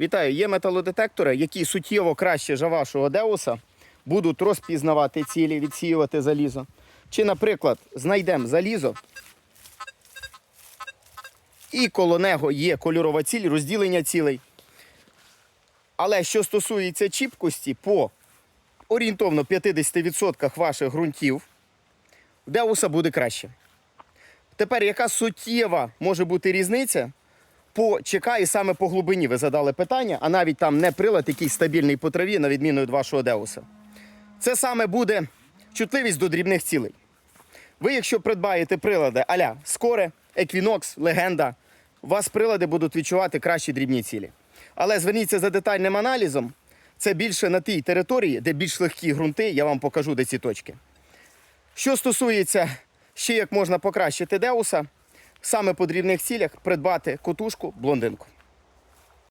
Вітаю! Є металодетектори, які суттєво краще за вашого Деуса будуть розпізнавати цілі, відсіювати залізо. Чи, наприклад, знайдемо залізо, і коло нього є кольорова ціль, розділення цілей. Але що стосується чіпкості, по орієнтовно 50% ваших ґрунтів, Деуса буде краще. Тепер, яка суттєва може бути різниця по ЧК і саме по глибині ви задали питання, а навіть там не прилад, який стабільний по траві, на відміну від вашого Деуса. Це саме буде чутливість до дрібних цілей. Ви, якщо придбаєте прилади аля Скоре, Equinox, Легенда, у вас прилади будуть відчувати кращі дрібні цілі. Але зверніться за детальним аналізом. Це більше на тій території, де більш легкі ґрунти, я вам покажу, де ці точки. Що стосується ще як можна покращити Деуса, саме по дрібних цілях придбати котушку блондинку.